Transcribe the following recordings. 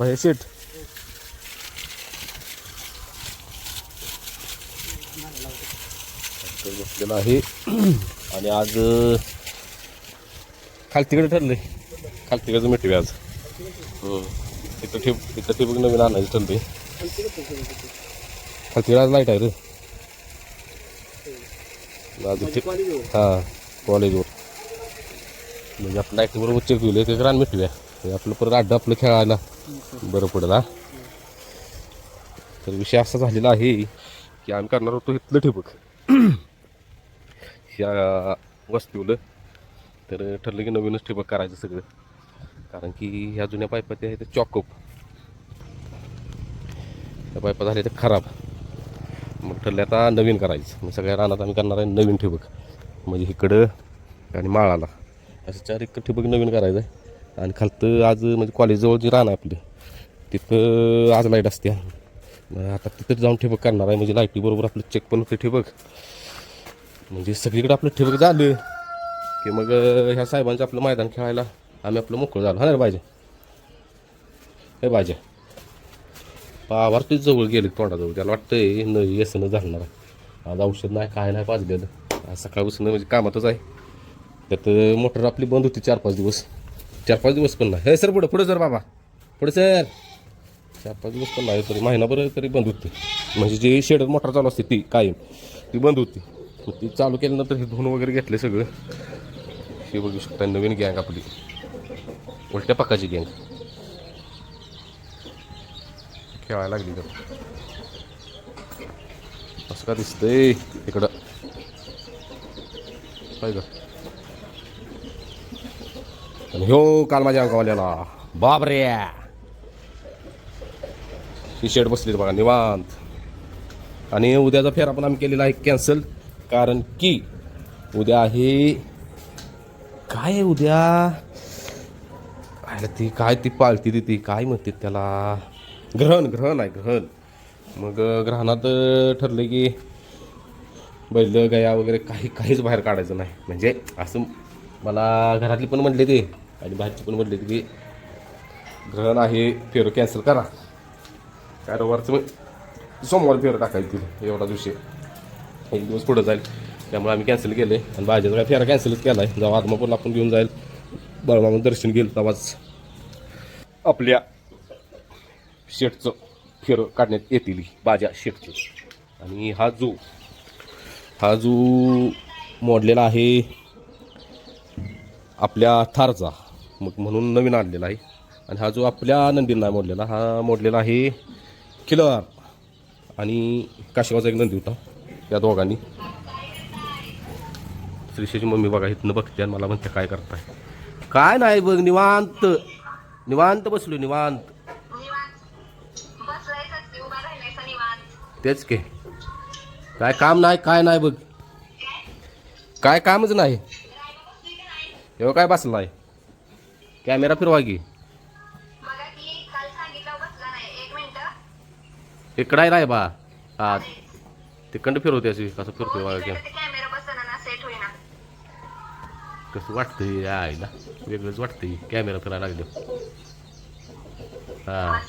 भाई शेट तर बसलेला आहे. आणि आज खालतीकडे ठरलंय. खालतीकडचं मिठवे आज. तिथं ठिप तिथं ठिबक नवीन आणायचं ठरलंय. खालतीकडे आज लाइट आहे रे. आज हां कॉलेजवर म्हणजे आपलं लाइट बरोबर चेक होईल एक रान मिठव्या म्हणजे आपलं परत अड्डा आपलं खेळायला. बरं पडेल. हा तर विषय असा झालेला आहे की आम्ही करणार होतो इथलं ठिबक. ह्या वस्तीवलं तर ठरलं की नवीनच ठिबक करायचं सगळं. कारण की ह्या जुन्या पाईपा त्या आहेत चॉकअप त्या पायपा झाल्या त्या खराब. मग ठरलं आता नवीन करायचं. मग सगळ्या रानात आम्ही करणार आहे नवीन ठिबक. म्हणजे इकडं आणि माळाला. असं चार एक ठिबक नवीन करायचं आहे. आणि खालतं आज म्हणजे कॉलेजजवळ जी रान आहे आपली तिथं आज लाइट असते. मग आता तिथं जाऊन ठिबक करणार आहे. म्हणजे लाईटी बरोबर आपलं चेक पण होते ठिबक. म्हणजे सगळीकडे आपलं ठिबक झालं की मग ह्या साहेबांचं आपलं मैदान खेळायला आम्ही आपलं मोकळं झालो. हा रे पाहिजे हे पाहिजे ते जवळ गेले तोंडाजवळ. त्याला वाटतंय न येसनं झालणार आहे. आज औषध नाही काय नाही पाजलेलं आज सकाळपासून म्हणजे कामातच आहे. त्यात मोटर आपली बंद होती चार पाच दिवस. चार पाच दिवस पण नाही. हे सर पुढं पुढं सर बाबा. पुढे सर. चार पाच दिवस पण नाही तरी महिनाभर तरी बंद होती. म्हणजे जे शेड मोटर चालू असते ती कायम ती बंद होती. ती चालू केल्यानंतर हे धुवून वगैरे घेतले सगळं. हे बघू शकता नवीन गँग आपली. उलट्या पक्काची गँग. खेळायला लागली तर. असं का दिसतंय? इकडं. काय का आणि ह्यो काल माझ्या अंगावाल्याला बापरे! ही शेड बसली बघा निवांत. आणि उद्याचा फेरा पण आम्ही केलेला आहे कॅन्सल कारण की उद्या आहे काय उद्या? काय ती काय ती पाळती ती ती काय म्हणते त्याला? ग्रहण ग्रहण आहे ग्रहण. मग ग्रहणात ठरलं की बैल गया वगैरे काही काहीच बाहेर काढायचं नाही. म्हणजे असं मला घरातली पण म्हटले ते आणि बाहेरची पण म्हटले की ग्रहण आहे फेरो कॅन्सल करा. काय रविवारचं मग सोमवारी फेरं टाकायची एवढा दिवशी. एक दिवस पुढं जाईल. त्यामुळे आम्ही कॅन्सल केले आणि भाज्याचा काय फेरा कॅन्सलच केला आहे जेव्हा आत्मापूरला आपण घेऊन जाईल. बळमामा दर्शन घेईल तेव्हाच. आपल्या शेटचं फेर काढण्यात येतील बाजा शेटचं आणि हा जो हा जो मोडलेला आहे आपल्या थारचा मग म्हणून नवीन आणलेला आहे. आणि हा जो आपल्या नंदींना मोडलेला हा मोडलेला आहे किलर आणि काशिगावचा एक नंदी होता या दोघांनी. श्रीषेची मम्मी बघा इथनं बघते आणि मला म्हणते काय करताय? काय नाही बघ निवांत. निवांत बसलो निवांत. तेच के. काय काम नाही काय नाही बघ. काय कामच नाही. एवढं काय बसलाय? कॅमेरा फिरवा की. इकडं आहे नाही बा. हा. तिकडं फिरवते अशी कसं फिरतोय बघा की कॅमेरा बसना ना सेट होईना. कसं वाटतंय आईला वेगळंच वाटतंय. कॅमेरा फिरायला लागले. हा.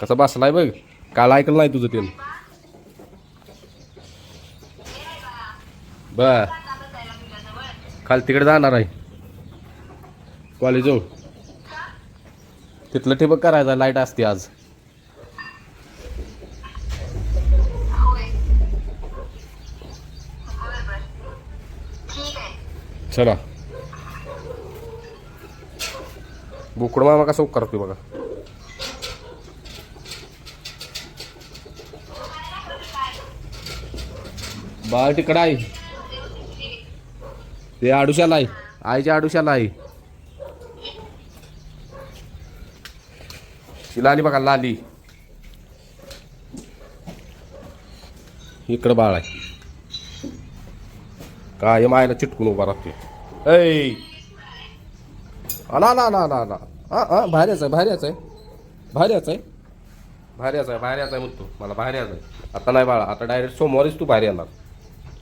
कसा बसलाय बघ. काल ऐकलं नाही तुझं ते. बर. खाली तिकडे जाणार आहे. कॉलेज जाऊ तिथलं ठिबक करायचं लाइट असते आज होय बर बर ठीक आहे चला. बोकड मामा कसा करतोय बघा. बाळ तिकडं आहे. ते आडुशाला आहे. आईच्या आडुशाला आहे. तिला आली बघा लाली. इकडं बाळ आहे. काय मायला चिटकून उभा राहते ऐ. आला ना ना ना ना हा बाहेर यायचं आहे बाहेर यायचं आहे. बाहेर यायचं आहे. बाहेर यायचं आहे बाहेर यायचं आहे म्हणतो. मला बाहेर यायचं आहे. आता नाही बाळा आता डायरेक्ट सोमवारीच तू बाहेर येणार.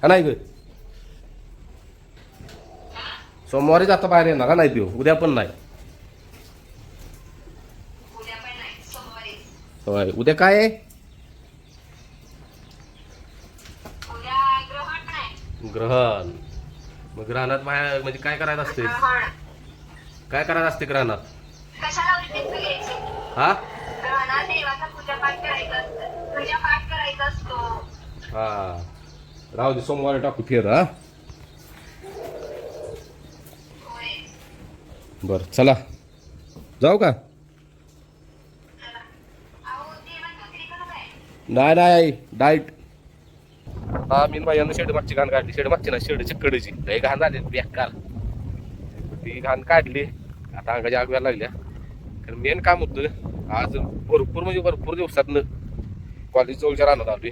हा नाही ग. सोमवारीच आता बाहेर येणार हा नाही देऊ. उद्या पण नाही. होय उद्या काय आहे? ग्रहण. मग ग्रहणात बाहेर म्हणजे काय करायचं असते काय करायचं असते. ग्रहणात हा हा. राहू दे सोमवारी टाकू फेर हा. बर चला. जाऊ का? नाही नाही डाईट हा मी बाई शेड मागची घाण काढली. शेड मागची ना शेड चिकडची लय घाण झाली बेकार ती घाण काढली. आता अंगाच्या आगव्या लागल्या. कारण मेन काम होतं आज भरपूर म्हणजे भरपूर दिवसातनं कॉलेज जवळच्या राहणार आलोय.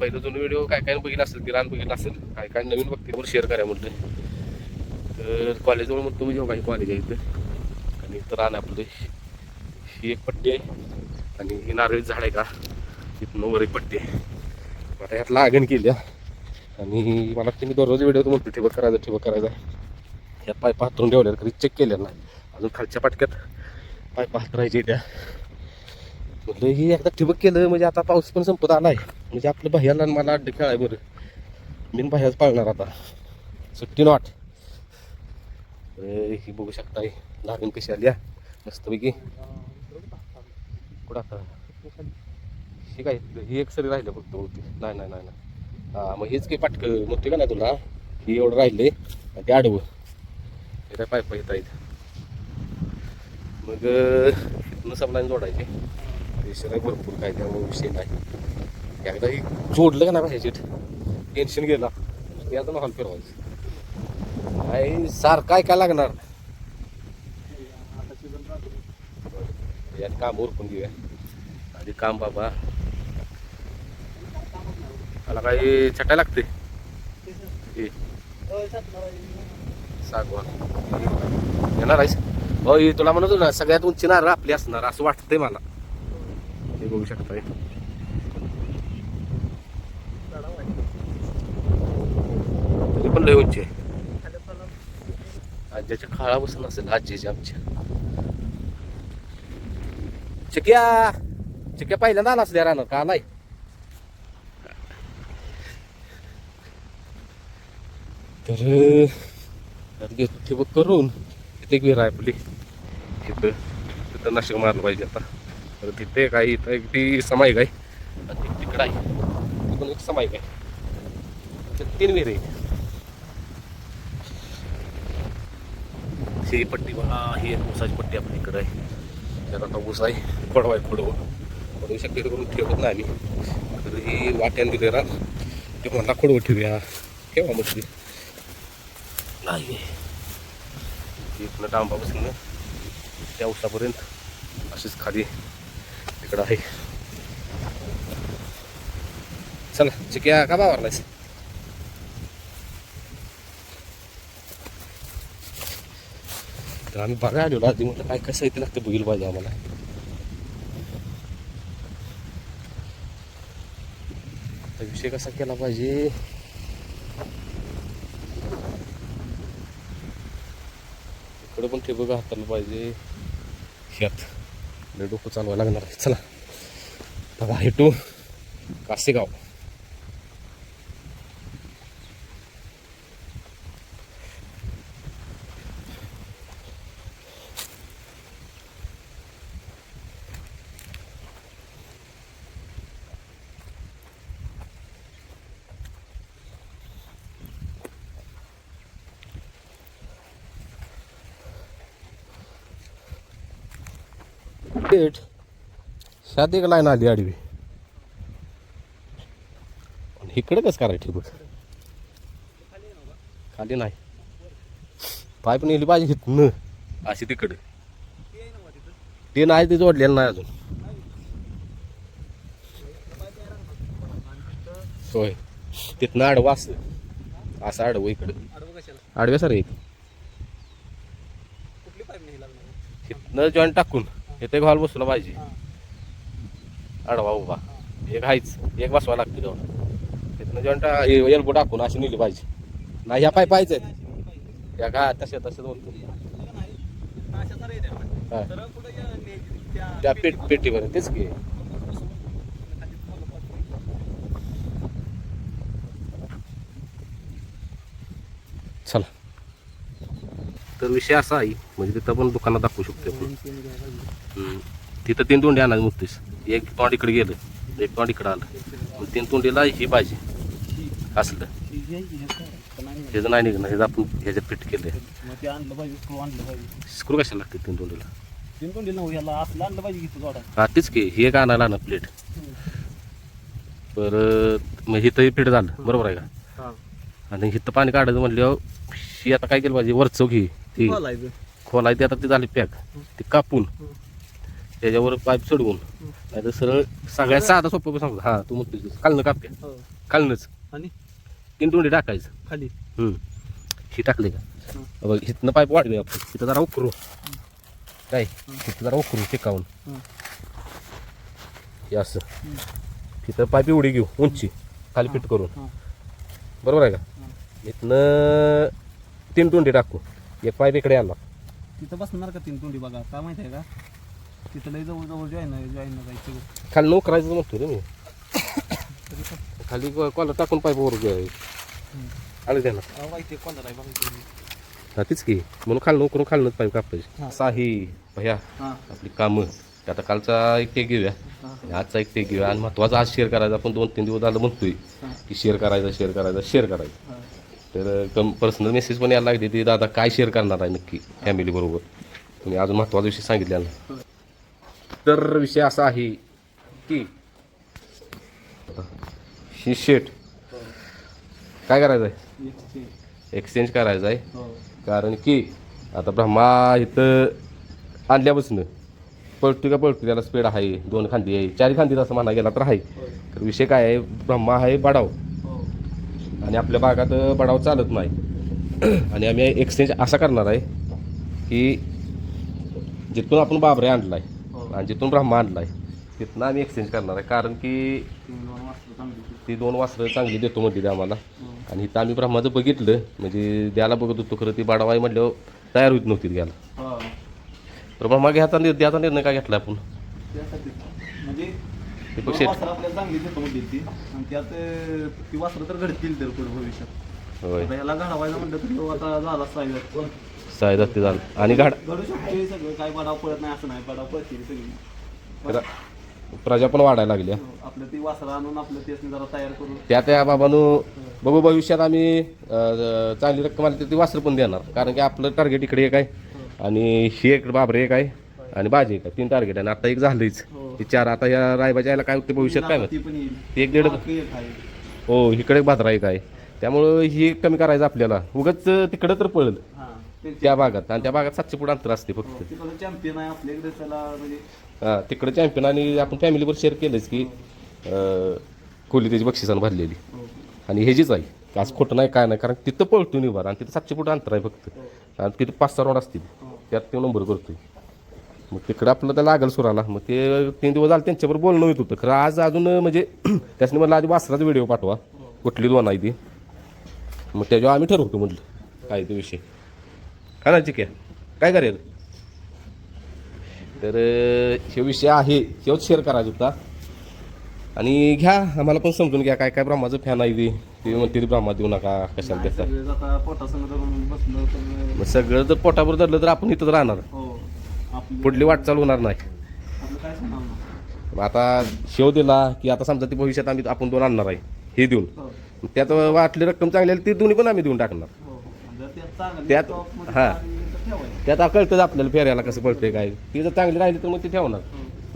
पहिलं जुनं व्हिडिओ काय काय बघितलं असेल ती रान बघितलं असेल काय काय नवीन व्यक्तीवर शेअर करा म्हटलं तर कॉलेजजवळ म्हणतो जेव्हा काही कॉलेज आहे इथं. आणि इथं रान आपलं. ही एक पट्टी आहे. आणि ही नारळी झाड आहे का? इथनं वर एक पट्टी आहे. आता ह्यात लागण केली आणि मला त्यांनी दररोज व्हिडिओ म्हणतो ठिबक करायचं ठिबक करायचं. ह्या पाईप हातरून ठेवल्या कधी चेक केलेलं नाही. अजून खालच्या पाटक्यात पाईप हातरायचे त्या. म्हटलं ही एकदा ठिबक केलं म्हणजे आता पाऊस पण संपत आलाय. म्हणजे आपलं भैयाला आणि मला अड्डे खेळाय बरं. मी भैयाच पाळणार आता. सुट्टी नॉट ही बघू शकता लागण कशी आली मस्तपैकी. कुठं आता? ठीक काय ही एक सरी राहिलं फक्त होती नाही नाही नाही नाही. हा मग हेच काही पाटक म्हणते का नाही तुला? ही एवढं राहिले. आणि ते आडवं. हे काय पायपा येत आहेत. मग इथनं सबलाईन जोडायचे. पैसे आहे भरपूर काय त्यामुळे विषय नाही. एकदा ही जोडलं का नाही पाहिजे टेन्शन गेला. ते आता हॉल फिरवायचं. काय सार काय काय लागणार? यात काम उरकून घेऊया. आधी काम बाबा मला काही छटाय लागते. सागवान येणार आहेस? हो तुला म्हणत ना सगळ्यात उंची नारळ आपली असणार असं वाटतंय मला. हे बघू शकताय. तरी पण लय उंची आहे. आज्याच्या खाळा बसून असेल आजीच्या आमच्या चिक्या! चिक्या पहिल्यांदा आला असल्या राहणार का नाही? तर त्यात घेतो ठिबक करून. तिथे एक विहीर आहे आपली. तिथं तिथं नाशिक मारलं पाहिजे आता. तर तिथे काही इथं एक ती समाय आहे आणि एक तिकडं आहे. तिथून पण एक समाय आहे तर तीन विहीर आहे ही पट्टी बघा ही एक ऊसाची पट्टी आपल्या इकडं आहे. त्यात आता ऊस आहे. पडवाय पडवं पडवू शक्यतो करून ठेवत नाही आम्ही. तर ही वाट्यान दिले ना ते म्हणला खोडवं ठेवूया. ठेवा मग इथनं डांबा बसून त्या उसापर्यंत अशीच खाली तिकडं आहे. चला चिक्या का बावरलायस तर आम्ही बघायला आलेलो आधी म्हटलं काय कसं आहे ते लागतं बघितलं पाहिजे आम्हाला. विषय कसा केला पाहिजे? इकडं पण ठिबक हाताला पाहिजे. ह्यात डोकं चालवायला लागणार आहे. चला बघा हेटू कासेगाव. शादी एक लाईन आली आडवी. आणि इकडे कसं करायचं ठिबक खाली नाही. पाईप नेली पाहिजे न अशी तिकडे. ते नाही ते जोडलेलं नाही अजून. होय. तिथनं आडवं असं. असं आडवं इकडं. आडव्या सर एक तिथनं जॉईंट टाकून. इथे ते हॉल बसवला पाहिजे. आडवा उभा. एक आहेच. एक बसवा लागते दोन. तिथनं जॉईंट एल्बो टाकून अशी नेली पाहिजे. नाही ह्या पाय पाहिजे या का तसे तसे दोन त्या पेट पेटीवर तेच की. चला. तर विषय असा आहे म्हणजे तिथं पण दुकानात दाखवू शकतो आपण. तिथं तीन तोंडी आणायला मुक्तीस एक तोंड इकडे गेलं एक तोंड इकडं आलं. मग तीन तोंडीला ही पाहिजे असलं. ह्याचं नाही निघणं ह्याचं आपण ह्याच्यात फिट केलं स्क्रू कशाला लागते तीन तोंडीला? हा तेच की हे एक आणायला ना प्लेट. परत मग हिथं फिट झालं. बरोबर आहे का? आणि हिथं पाणी काढायचं म्हणल्यावर ही आता काय केलं पाहिजे? वरचं घे ती. खोलायचं खोलाय ते आता ते झाली पॅक ते कापून त्याच्यावर पाईप चढवून नाही तर सरळ सगळ्यात साधा सोपं सांगतो हा तू म्हणतो कालनं कापते हो. कालनंच आणि? तीन तोंडी टाकायचं. खाली. हम्म. ही टाकली का? बघ इथनं पाईप वाढवे आपण. तिथं जरा उकरू. काय? तिथं जरा उकरू टिकावून. हं. हे असं. तिथं पाईप एवढी घेऊ उंची. खाली फिट करून. हं. बरोबर आहे का? इथनं तीन तोंडी टाकू. एक पाईप इकडे आला तिथं बसणार का तीन तोंडी बघा? काय माहिती आहे का? तिथं लई जवळ जवळ जॉईन आहे जॉईन जायचं. खाली नो करायचं म्हणतो रे मी. खाली कॉलर टाकून पाईप वर आलं त्याला. अहो, माहिती आहे बघा हा तीच की. म्हणून खालनं उकरून खालनंच पाईप कापायचे हा. असं आहे भैया हां. आपली कामं. ते आता कालचा एक टेक घेऊया. आजचा एक टेक घेऊया. आणि महत्त्वाचा आज शेअर करायचा. आपण दोन तीन दिवस झालं म्हणतोय की शेअर करायचा शेअर करायचा शेअर करायचा. तर कम पर्सनल मेसेज पण यायला लागते ती. दादा काय शेअर करणार आहे नक्की? फॅमिली बरोबर. तुम्ही अजून महत्त्वाचा विषय सांगितलेला. तर विषय असा आहे की ही शेट काय करायचं आहे. एक्सचेंज करायचं आहे हो. कारण की आता ब्रह्मा इथं आणल्यापासून पळतो का पळतो त्याला स्पीड आहे. दोन खांदी आहे. चारी खांदी असं म्हणा गेला तर आहे. तर विषय काय आहे? ब्रह्मा आहे बडाव. आणि आपल्या भागात बडाव चालत नाही आणि आम्ही एक्सचेंज असा करणार आहे की जिथून आपण बाबरे आणलाय हो आणि जिथून ब्रह्मा आणलाय तिथनं आम्ही एक्सचेंज करणार आहे कारण की. ती दोन वासरं चांगली देतो म्हणते ती आम्हाला हो. आणि इथं आम्ही ब्रह्माचं बघितलं म्हणजे द्यायला बघत होतो खरं ती बाडावाई म्हटल्यावर तयार होत नव्हती घ्यायला. तर ब्रह्मा घ्यायचा निर्णय द्यायचा निर्णय काय घेतला आपण वासरं आपल्याला चांगली म्हणजे आणि त्यात अं, ती वासरं तर घडतील तर पुढे भविष्यात. होय. आता याला घडवायला म्हणलं तर तो आता झाला आणि घडू शकतो हे सगळं. काय बडाव पडत नाही असं नाही. बडाव पडतील सगळी. प्रजा पण वाढायला लागल्या आपलं ती वासरं आणून आपलं तेच जरा तयार करून त्या त्या बाबांनो बघू भविष्यात आम्ही अं, चांगली रक्कम आली तर ती वासर पण देणार. कारण की आपलं टार्गेट इकडे एक आहे. आणि ही एक बाबरे एक आहे. आणि बाजी आहे तीन टार्गेट आहे. आणि आता एक झालंच हो. ही चार आता या रायबाच्या यायला काय होते भविष्यात काय माहिती? ती एक दीड हो इकडे एक भाद्रा एक आहे. त्यामुळं ही कमी करायचं आपल्याला. उगाच तिकडं तर पळलं. हा त्या भागात. आणि त्या भागात सातशे फूट अंतर असते फक्त. तिकडं चॅम्पियन आहे आपल्याकडे त्याला हा तिकडे चॅम्पियन आणि आपण फॅमिलीवर शेअर केलंच की खोली त्याची बक्षिसानं भरलेली. हो. आणि ह्याचीच आहे. आज खोटं नाही काय नाही. कारण तिथं पळतो निभार आणि तिथं सातशे फूट अंतर आहे फक्त. आणि तिथं पाच सहा रोड असतील. त्यात तो नंबर करतोय. मग तिकडं आपलं त्याला लागल सुराला. मग ते तीन दिवस झाले त्यांच्यावर बोलणं होत होतं. खरं आज अजून म्हणजे त्याच्याने म्हटलं आधी वासराचा व्हिडिओ पाठवा. कुठली दोन आहे ती. मग त्याच्यावर आम्ही ठरवतो म्हटलं काय ते विषय. काय नाही चिक्या? काय करेल तर हे विषय आहे. हेच शेअर करायचा होता. आणि घ्या आम्हाला पण समजून घ्या काय काय ब्रह्माचं फॅन आहे ती. ते म्हणते ती ब्रह्मा देऊ नका कशाला तर सगळं जर पोटावर धरलं तर आपण इथंच राहणार. हो. पुढली वाटचाल होणार नाही. आता शेव दिला की आता समजा ती भविष्यात आम्ही आपण दोन आणणार आहे हे देऊन. हो. त्यात वाटली रक्कम चांगली आली ती दोन्ही पण आम्ही देऊन टाकणार. हो आणि जर त्यात हा. त्यात कळतं आपल्याला फेऱ्याला कसं पळतंय काय. ती जर चांगली राहिली तर मग ती ठेवणार.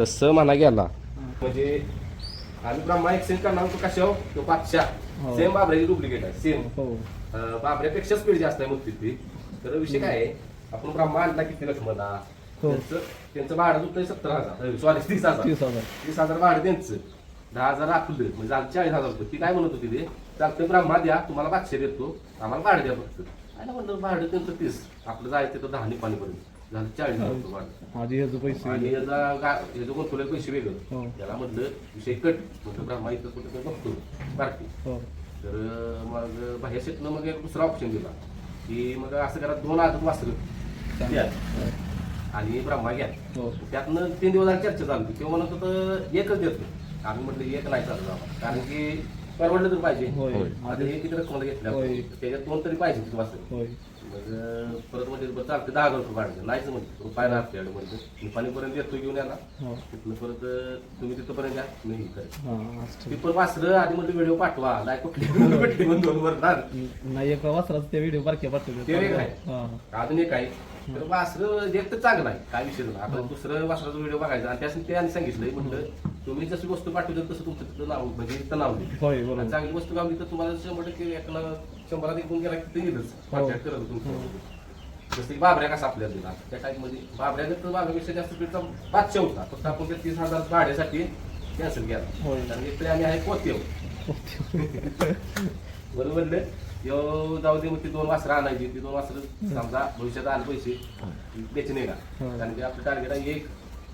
तसं म्हणा गेला. म्हणजे आम्ही ब्रह्मा एक्सचेंज करणार होतो कशावर तो बादशाह. हो. सेम बाबऱ्याची डुप्लिकेट आहे सेम हो. बाबऱ्यापेक्षा स्पीड जास्त आहे मग ती. तर विषय काय आहे? आपण ब्रह्मा आणला किती लक्ष्मणा हो. त्यांचं त्यांचं भाडं होतं सत्तर हजार. सॉरी तीस हजार. तीस हजार. तीस हजार भाडं त्यांचं. दहा हजार आपलं. म्हणजे झालं चाळीस हजार रुपये. ती काय म्हणत होती ते? चालतं ब्रह्मा द्या. तुम्हाला पाचशे देतो. आम्हाला भाडं द्या फक्त. काय म्हणलं भाडं त्यांचं तीस. आपलं जायचं तर दहा पाणीपर्यंत झालं चाळीस हजार रुपये भाडं. माझी ह्याचं पैसे आणि याचा गा- याचं पैसे वेगळं. हो. त्याला म्हटलं विषय कट. म्हटलं ब्रह्मा इथं कुठं बघतो. पार्टी हो. तर मग बाहेर शेतनं मग एक दुसरा ऑप्शन दिला. की मग असं करा दोन आदत वासरं. द्या. आणि ब्रह्मा घ्या हो. त्यातनं तीन दिवस चर्चा चालली तेव्हा म्हणत होतं एकच देतो. आम्ही म्हटलं एक नाही चालू बाबा. कारण की परवडलं तर पाहिजे. होय. आता हे किती रक्कम घेतल्या होय. त्याच्यात दोन तरी पाहिजे वाजता होय. मग अं, परत म्हणजे बरं चालते दहा हजार रुपये काढले नाहीच म्हणते रुपये ना आपल्याकडे म्हणजे निपाणीपर्यंत येतो घेऊन याला हो. तिथनं परत अं, तुम्ही तिथपर्यंत या मी हे करेन. हां असं ती पण वाचलं आधी म्हटलं व्हिडिओ पाठवा. नाही कुठली भेटली म्हणून दोन वरणार नाही एका वासराचं ते व्हिडिओ बारक्या पाठवले ते एक आहे. हां. अजून एक आहे. तर वासरं एक तर चांगलं आहे काय विषय नाही. आता दुसरं वासराचा व्हिडिओ बघायचा आणि त्यासाठी त्यांनी सांगितलंय म्हटलं तुम्ही जशी वस्तू पाठवली तसं तुमचं तिथं नाव म्हणजे इथं नाव. होय आणि चांगली वस्तू गावली तर तुम्हाला शंभर टक्के एकाला शंभरात एकूण गेला की ते येईलच कॉन्टॅक्ट करत तुमचं. जसं की बाबऱ्या कसा आपल्याला दिला. त्या टाईपमध्ये बाबऱ्या तर बाबऱ्यापेक्षा जास्त पीठचा पाचशे होता. फक्त आपण ते तीस हजार भाड्यासाठी कॅन्सल केला. होय. कारण इकडे आम्ही आहे पोते बरोबर यो जाऊ दे मग ती दोन वासरं आणायची. ती दोन वासरं समजा भविष्यात आले पैसे त्याचे नाही का. कारण की आपलं टार्गेट आहे एक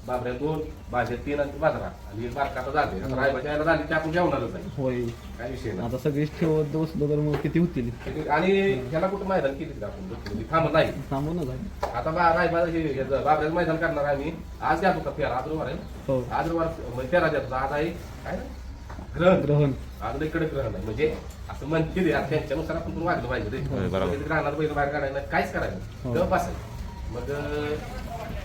बाबऱ्या दोन भाज्या तीन आणि बाजरा आणि एक बारका आता जाते आता रायबाच्या यायला झाली की आपण जेवणारच आहे. होय. काय विषय नाही. आता सगळीच ठेवत बसलो तर मग किती होतील? आणि ह्याला कुठं मैदान केली का आपण थांबत नाही. थांबूनच आहे आता बा रायबा हे बाबऱ्याचं मैदान करणार आहे आम्ही आज द्या होता फेरा. आज रविवार आहे हो. आज रविवार म्हणजे फेरा द्या आज आहे काय ना? ग्रहण. ग्रहण. आज इकडे ग्रहण आहे. म्हणजे असं म्हणते रे, आता त्यांच्यानुसार आपण पण वागलं पाहिजे रे. होय, बरोबर. म्हणजे ग्रहणात बैल बाहेर काढायला काहीच हो. करायचं तेव्हा बसायचं. मग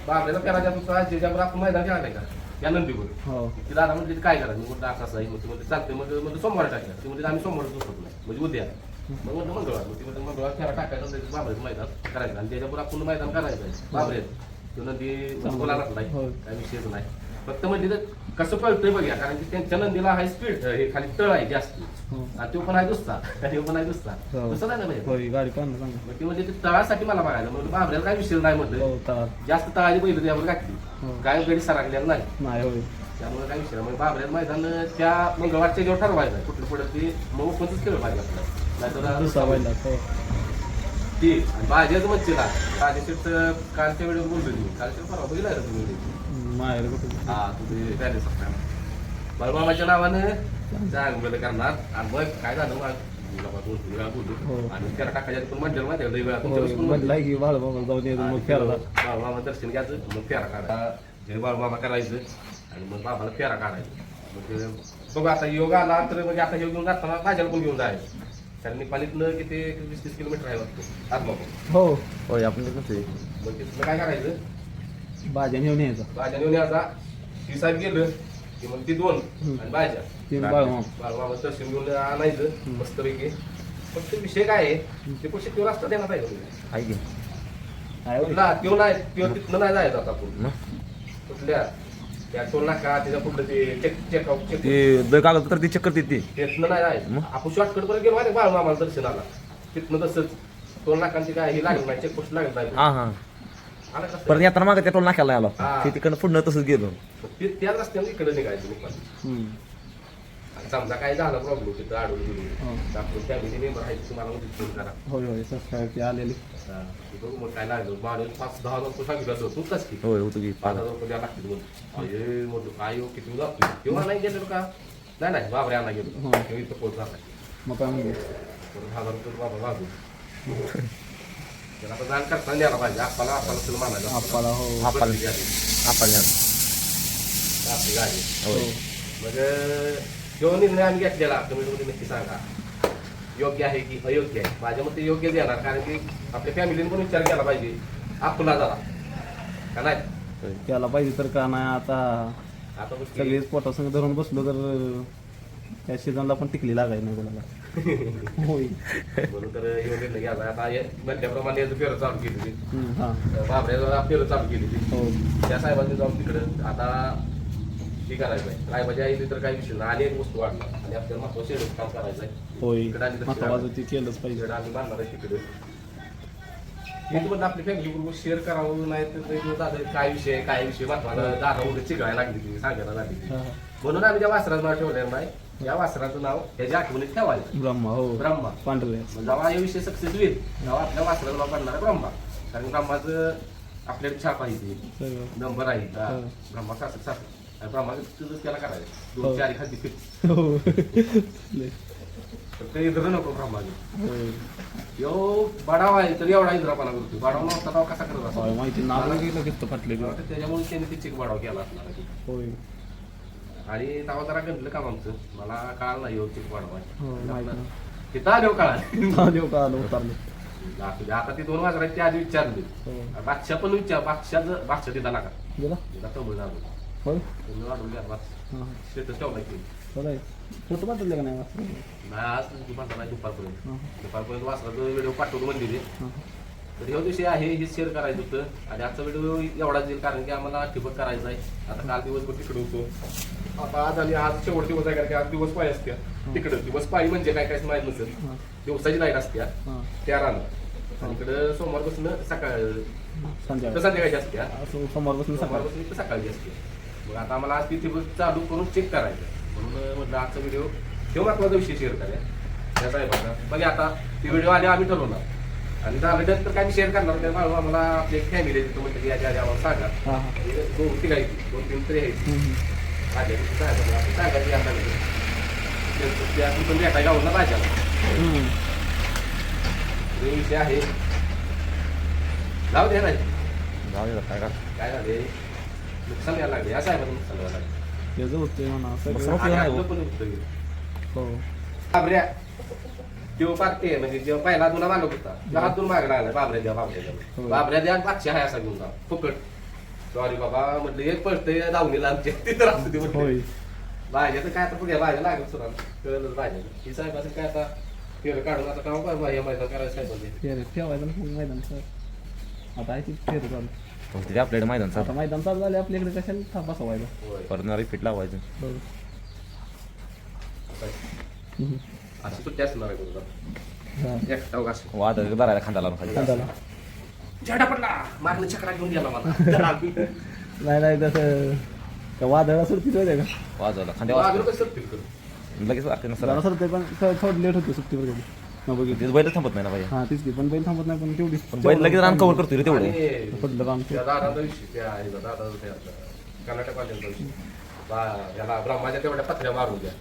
बाबऱ्याला द्या होता ज्याच्यावर आपण मैदान नाही का? या नंदीवर हो. ती दादा म्हणले ते काय करायचं? म्हटलं असं असं आहे. मग ती म्हणते चालते मग म्हणजे सोमवार टाकल्या ती म्हणजे आम्ही सोमवार झोपत नाही. म्हणजे उद्या. मग म्हटलं मंगळवार. मग ती म्हणते मंगळवार फेरा टाकायचा त्याचं बाबऱ्याचं मैदान करायचं. आणि त्याच्यावर आपण मैदान करायचं आहे. बाबरे तो नंदी म्हणजे बोलायला नाही होय. काय विषयच नाही. फक्त म्हणजे ते कसं कळतंय बघा कारण की त्यांच्या नंदीला हाय स्पीड हे खाली तळ आहे जास्त. हो. आणि तो पण आहे दुसरा तो पण आहे दुसरा. हो. नाही ना होय गाडी सांगा मग ते म्हणजे ते तळासाठी मला बघायला म्हणून बाबऱ्याला काय विषय नाही म्हटलं हो तर जास्त तळाची बैल त्यावर घातली. हो. काय गडी सरागलेला नाही. नाही होय. त्यामुळे काय विषय. मग बाबऱ्यात मैदान त्या मंगळवारच्या जेव्हा ठरवायचं. कुठलं पुढे ते मग ओपनच केलं पाहिजे आपल्याला. नाहीतर दुसरा बैला हो ती आणि भाज्याचं भाज्याचे कालच्या वेळेवर बोललो मी. कालच्या परवा बघितलं का तुम्ही? माहेर कुठं हा तुम्ही पॅरेस बाळमामाच्या नावानं चांगलं करणार आणि मग काय झालं मग बाबा दोन तीन वेळा बोललो. आणि त्याला टाकायच्या पण म्हणलं माहिती आहे वेळा तुमच्या की बाळ जाऊन येतो मग फेरला बाळमामा दर्शन घ्यायचं मग फेरा जय बाळमामा करायचं आणि मग बाबाला फेरा काढायचा मग बघू आता योग आला तर म्हणजे आता योग घेऊन जाताना माझ्याला पण घेऊन जायचं कारण निपाणीतनं किती वीस तीस किलोमीटर आहे वाटतं आत्मापूर हो होय आपण कसं आहे मग तिथनं काय करायचं भाज्या घेऊन यायचा. भाज्या नेऊन यायचा. ती साहेब गेलं की मग ती दोन. आणि भाज्या. तीन बाळमामा. बाळमामा दर्शन घेऊन आणायचं मस्तपैकी. फक्त विषय काय आहे ते पैसे तेव्हा असतात देणार पाहिजे आहे त्यो नाही त्यो तिथनं नाही जायचं आता मग? कुठल्या? त्या टोल नाका त्याच्या कुठलं ते चेक चेकआउट चेक ते कागदपत्र ती चेक करते ते. तिथनं नाही जायचं. मग? आपण शॉर्टकट पर्यंत गेलो माहिती बाळ मामाला दर्शनाला? तिथनं तसंच. टोल नाकांची काय हे लागलं नाही चेकपोस्ट लागलं नाही. हा हा. आलं कसं? परत येताना मागे त्या टोल नाक्याला आलो. हा. ते तिकडनं पुढनं तसंच गेलो. ते त्याच रस्त्याने इकडे निघायचं. आणि समजा काय झाला प्रॉब्लेम तिथं अडून गेलो हो. तर आपण फॅमिली मेंबर आहे तुम्हाला मदत फोन करा. होय होय सबस्क्राईब ते आलेली. हा, ते बघू मग काय लागलं. माणूस पाच दहा हजार रुपये सांगितलं होतं तू कस की. होय होतो की. पाच हजार रुपये द्यावं लागतील म्हणून. अये म्हटलं काय हो किती लागतो तेव्हा नाही गेलेलो का? नाही नाही बाबरे आणा गेलो. हो. तेव्हा इथं पोहोच झाला मग काय म्हणजे परत हजार रुपये बाबा बाजू त्याला आता जाण करता द्यायला पाहिजे. आपल्याला आपल्याला तुला मानायचं आपल्याला हो आपल्याला. बदली झाली. आपण आपली गाडी होय मग जो निर्णय आम्ही घेतलेला. तुम्ही तुम्ही नक्की सांगा. योग्य आहे की अयोग्य आहे? माझ्या मते योग्य देणार कारण की आपल्या फॅमिलीने पण विचार केला पाहिजे. आपला जरा. का नाही. त्याला पाहिजे तर का नाही? आता आता सगळेच पोटासंग धरून बसलो तर त्या सीझनला पण टिकली लागायची नाही कोणाला. म्हणून तर आता हे याचं चालू केली ती. हा. चालू केली ती. हो. त्या साहेबांनी जाऊन तिकडं आता हे करायचं आहे रायबाजी तर काही विषय नाही. आणि एक वस्तू वाढणार आणि आपल्याला महत्वाचं शेडच काम करायचं आहे होय. इकडं आणि तिकडं महत्वाचं ते केलंच पाहिजे. आम्ही बांधणार आहे तिकडे हे तुम्हाला आपली फॅमिली बरोबर शेअर करावं नाही तर ते दादा काय विषय काय विषय महत्त्वाचा दादा उद्या चिघायला लागली ती सांगायला लागली. म्हणून आम्ही त्या वासराचं नाव ठेवलेलं नाही या वासराचं नाव त्याच्या आठवणीत ठेवायचं. ब्रह्मा हो. ब्रह्मा. पांढरे. जेव्हा हे विषय सक्सेस होईल तेव्हा आपल्या वासराचं नाव पडणार ब्रह्मा. कारण ब्रह्माचं आपल्याकडे छाप आहे ते. नंबर आहे. हा. हो. ब्रह्मा सासक सासक आणि ब्रह्मा त्याला करायचं. हो. दोन चार खाली फिट हो. लय. तर ते इधर नको ब्रह्माजी यो बडाव आहे तर एवढा इंद्रापणा करतो बडाव नव्हता कसा करत असा होय माहिती नाव गेलं की फाटले. त्याच्यामुळे त्याने ती चिक बडाव केला असणार आणि तेव्हा जरा गणलं काम आमचं. मला काळ नाही चिक बडाव हो तिथं आलो काळ देव का आलं उतारलं. असू दे. आता ते दोन वाजता ते आधी विचारले. हो. बादशाह पण विचार बादशाह बादशाह तिथं नका गेला? होय घ्या बस हां? शेतच ठेवला की. बरं फोटो पाठवले का नाही? वाचलं? नाही आज दुपारचा नाही दुपारपर्यंत. हां. दुपारपर्यंत वाचला व्हिडिओ पाठवतो म्हणजे हां. तर ह्या दिवशी आहे हे शेअर करायचं होतं. आणि आजचा व्हिडिओ एवढाच येईल कारण की आम्हाला ठिबक करायचा आहे. आता काल दिवसभर तिकडे होतो. आता आज आणि आज शेवट दिवस आहे कारण की आज दिवस पाळी असत्या. तिकडं दिवस पाळी म्हणजे काय काय माहीत नसेल. दिवसाची लाइट असत्या. त्या राहणार इकडं सोमवारपासून सकाळ संध्याकाळची असत्या. सोमवारपासून इथं सकाळची असते मग आता आम्हाला आज ती ठिबक चालू करून चेक करायचं म्हणून म्हटलं आजचा व्हिडिओ हे महत्त्वाचा विषय शेअर करूया. त्या साहेबाचा बघा आता ती व्हिडिओ आले आम्ही ठरवणार. आणि झालं तर काय मी शेअर करणार त्या मागं आम्हाला आपली एक फॅमिली आहे तिथं म्हटलं की याच्या आधी आम्हाला सांगा. हां हां. दोन तिघ आहेत दोन तीन तरी आहेत. हम्म, हम्म. आले सांगा आपण सांगायची आता त्या पण भेटाय गावला भाज्याला हम्म. हे विषय आहे. जाऊ दे नाही जाऊ दे काय का काय झाले? नुकसान यायला लागले. असं आहे नुकसान यायला लागले. त्याचं होतंय म्हणा मग सगळं आणि नाही आपलं. पण होतं हे. हो देव पारते म्हणजे जेव्हा पहिला जुना मालक होता तो हात दोन मागला आला बाबऱ्या द्या बाबऱ्या द्या हो. बाबऱ्या द्या बादशाह आहे असा घेऊन जा फुकट. सॉरी बाबा म्हटलं एक पळतंय दावणीला आमच्या तिथं असू दे म्हटलं. होय. भाज्या तर काय आता बघूया भाज्या लागत सुद्धा कळलंच भाज्या. ही साहेब असं काय आता फेर काढून आता काम काय या मैदान करायचं साहेब म्हणजे? फेर ठेवायचं ना मग मैदान सर. आता आहे ती फेर चालू. तिथे आपल्याकडे मैदान आता मैदान चालू झाले आपल्याकडे कशाला थांब बसवायला होय. परत फिट लावायचं. बरोबर. अशी सुट्टी असणार आहे तुझा हां. एकटा उगा असं. वाद धरायला खांदा लावून खाली. झेंडा पडला मागणं चक्रा घेऊन गेला मला. नाही नाही तसं त्या वादळा सुट्टीत होते का? वाजवला खांद्यावर कसं करू लगेच वाटते ना जरा सर सरते पण थ- थोडं लेट होते सुट्टीवर गेली. न बघितली. तेच बैल थांबत नाही ना भाई हां तीच की पण बैल थांबत नाही पण तेवढी पण बैल लगेच रान कव्हर करतोय रे तेवढे. आणि पडलं राम त्या दादाचा विषय त्या ह्याचा दादाचा त्या कर्नाटक वाल्यांचा विषय. बा- याला ब्रह्माच्या तेवढ्या पत्र्या मारून द्या.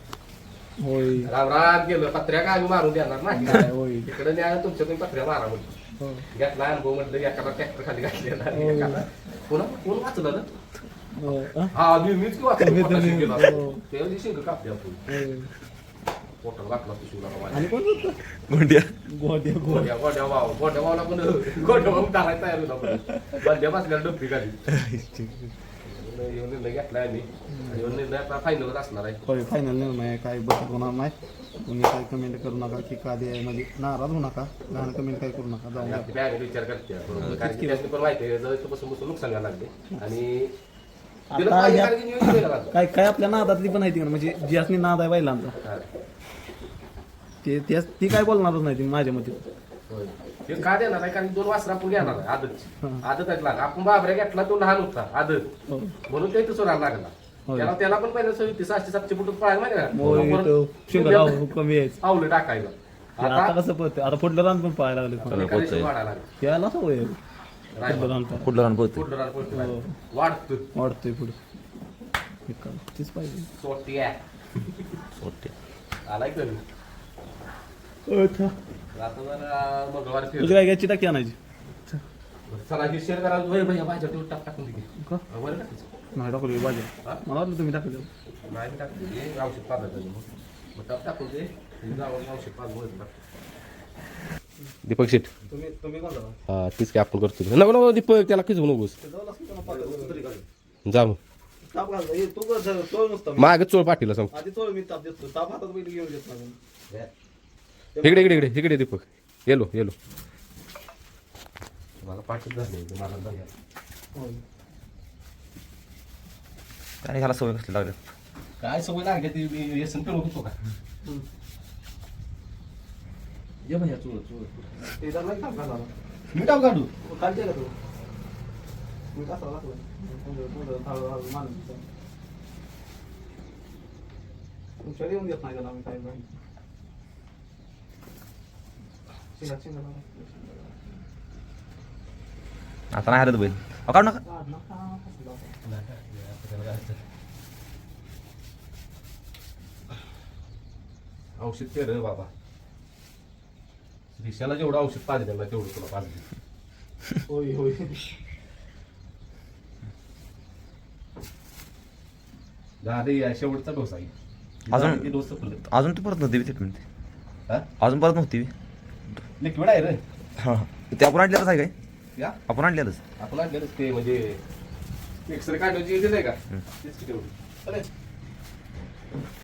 होय. राम गेलं पत्र्या काय आम्ही मारून देणार नाही, होय. तिकडे न्याय तुमच्या तुम्ही पत्र्या मारा म्हणतो हो. घेतला अनुभव म्हटलं एखादा ट्रॅक्टर खाली घातलेला. एखादा कोणा कोण वाचलं ना हो? हा मी मीच की वाचलं मी तर मी- गेला. हो. त्यावेळी शिंग कापली आपण. होय. पोटाला घातला तो शिवला माझ्या आणि कोण होतं? गुंड्या. गोट्या गोट्या गोड्या गोड्या वाव गोड्या वावला पण गोड्या टाकायला तयार होता आपण. बंड्या बसल्याला खाली. येऊन निर्णय घेतलाय आम्ही. आणि निर्णय आता फायनलच असणार आहे. होय फायनल निर्णय आहे. काय बदल होणार नाही. तुम्ही काय कमेंट करू नका की का दे म्हणजे नाराज होऊ नका. लहान कमेंट काय करू नका. जाऊन आणि द्या. आपली फॅमिली विचार करते. कारण की पण माहिती आहे जर इथं बसून बसून नुकसान व्हायला लागले. आणि तिला आता पाहिजे या- कारण की नियोजन वेगळं राहतं. काय काय आपल्या नादातली पण आहे ती. म्हणजे ज्यासनी नाद आहे बैलांचा हा. ते त्यास ती काय बोलणारच नाही ती माझ्या मते. होय. हे का देणार आहे कारण दोन वासरा आपण घेणार आहे आदतची हा. आदत आहे लहान आपण बाबऱ्या घेतला तो लहान होता आदत हो म्हणून ते सोडायला लागला. त्याला त्याला पण पहिलं सव्वीस सहाशे सातशे फुट पळायला माहिती का? कमी पावलं टाकायला आता कसं पळते आता पुढलं रान पण पळायला लागले सगळं एका दिवशी पोहोचतंय. वाढायला लागलं. याला सवय. पुढलं रान. पुढलं रान पोहतोय पुढलं रान पळतं हो. वाढतं वाढतोय पुढे हे का? तीच पाहिजे सोटी आहे. पोहते आलाय कमी काय घ्यायची टाकी आणायची. हे नाही टाकली भाजी हा? मला वाटलं तुम्ही टाकली दीपक शेठ. तुम्ही तुम्ही कोण हा तीच काय आपण करतो नको नको दीपक त्याला किती नकोस जा मग. हे. माग चोळ पाठीला सांग. इकडे इकडे इकडे इकडे दीपक. Yellow yellow. मला पाठीत झाले मला ह्याला सवय कसली लागली? काय सवय लागली ती? मी व्यसन पिळून होतो का? ये भैया चोळ चोळ ते नाही मी काढू? खालचे का तू? मी कसा लागला तुमच्या येऊन देत नाही त्याला मी काय. आता नाही हरत बैल. काढू नका. औषध ते रे बाबा. दिशाला जेवढं औषध पाहिजे त्यांना तेवढं तुला पाहिजे. होय होय. झाले या शेवटचा डोस आहे. अजून- डोस. अजून तू परत नव्हती हा? अजून परत नव्हती लिक्विड आहे रे? हां. ते आपण आणलेलंच आहे काय? या? आपण आणलेलंच. आपण आणलेलंच ते म्हणजे एक्सरे काढण्याची का? तेच की तेवढी. अरे.